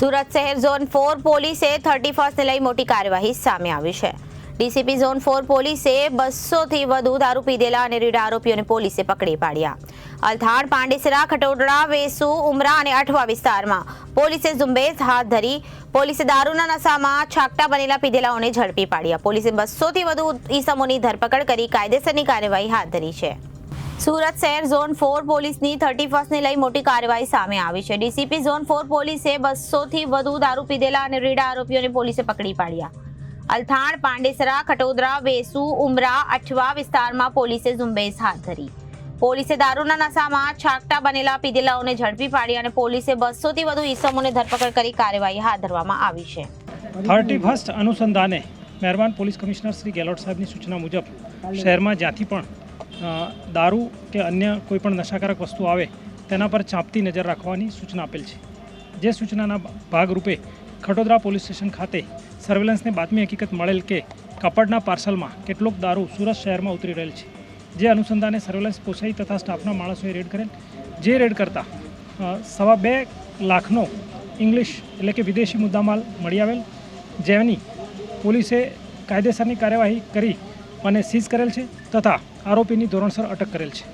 સુરત શહેર zone four પોલીસે thirty ફર્સ્ટને લઈ મોટી કાર્યવાહી સામે આવી છે. ડીસીપી ઝોન ફોર પોલીસે બસોથી વધુ દારૂ પીધેલા અને રીડા આરોપીઓને પોલીસે પકડી પાડ્યા. અલથાણ, પાંડેસરા, ખટોદરા, વેસુ, ઉમરા અને અઠવા વિસ્તારમાં પોલીસે ઝુંબેશ હાથ ધરી પોલીસે દારૂના નશામાં છાકટા બનેલા પીધેલાઓને ઝડપી પાડ્યા. પોલીસે બસોથી વધુ ઈસમોની ધરપકડ કરી કાયદેસરની કાર્યવાહી હાથ ધરી છે. સુરત શહેર ઝોન ફોર પોલીસની થર્ટી ફર્સ્ટને લઈ મોટી કાર્યવાહી સામે આવી છે. ડીસીપી ઝોન ફોર પોલીસે બસોથી વધુ દારૂ પીધેલા અને રીડા આરોપીઓને પોલીસે પકડી પાડ્યા. અલથાણ, પાંડેસરા, ખટોદરા, વેસુ, ઉમરા, અઠવા વિસ્તારમાં પોલીસે ઝુંબેશ હાથ ધરી. પોલીસે દારૂના નશામાં છાકટા બનેલા પીધેલાઓને ઝડપી પાડી અને પોલીસે બસોથી વધુ ઈસમોને ધરપકડ કરી કાર્યવાહી હાથ ધરવામાં આવી છે. થર્ટી ફર્સ્ટ અનુસંધાને મહેરબાન પોલીસ કમિશનર શ્રી ગેહલોત સાહેબની સૂચના મુજબ શહેરમાં જ્યાંથી પણ દારૂ કે અન્ય કોઈપણ નશાકારક વસ્તુ આવે, તેના પર ચાંપતી નજર રાખવાની સૂચના આપેલ છે. જે સૂચનાના ભાગરૂપે ખટોદરા પોલીસ સ્ટેશન ખાતે સર્વેલન્સને બાતમી હકીકત મળેલ કે કાપડના પાર્સલમાં કેટલોક દારૂ સુરત શહેરમાં ઉતરી રહેલ છે. જે અનુસંધાને સર્વેલન્સ પોસાઈ તથા સ્ટાફના માણસોએ રેડ કરેલ. જે રેડ કરતાં સવા બે લાખનો ઇંગ્લિશ એટલે કે વિદેશી મુદ્દામાલ મળી આવેલ. જેની પોલીસે કાયદેસરની કાર્યવાહી કરી અને સીઝ કરેલ છે તથા આરોપીની ધોરણસર અટક કરેલ છે.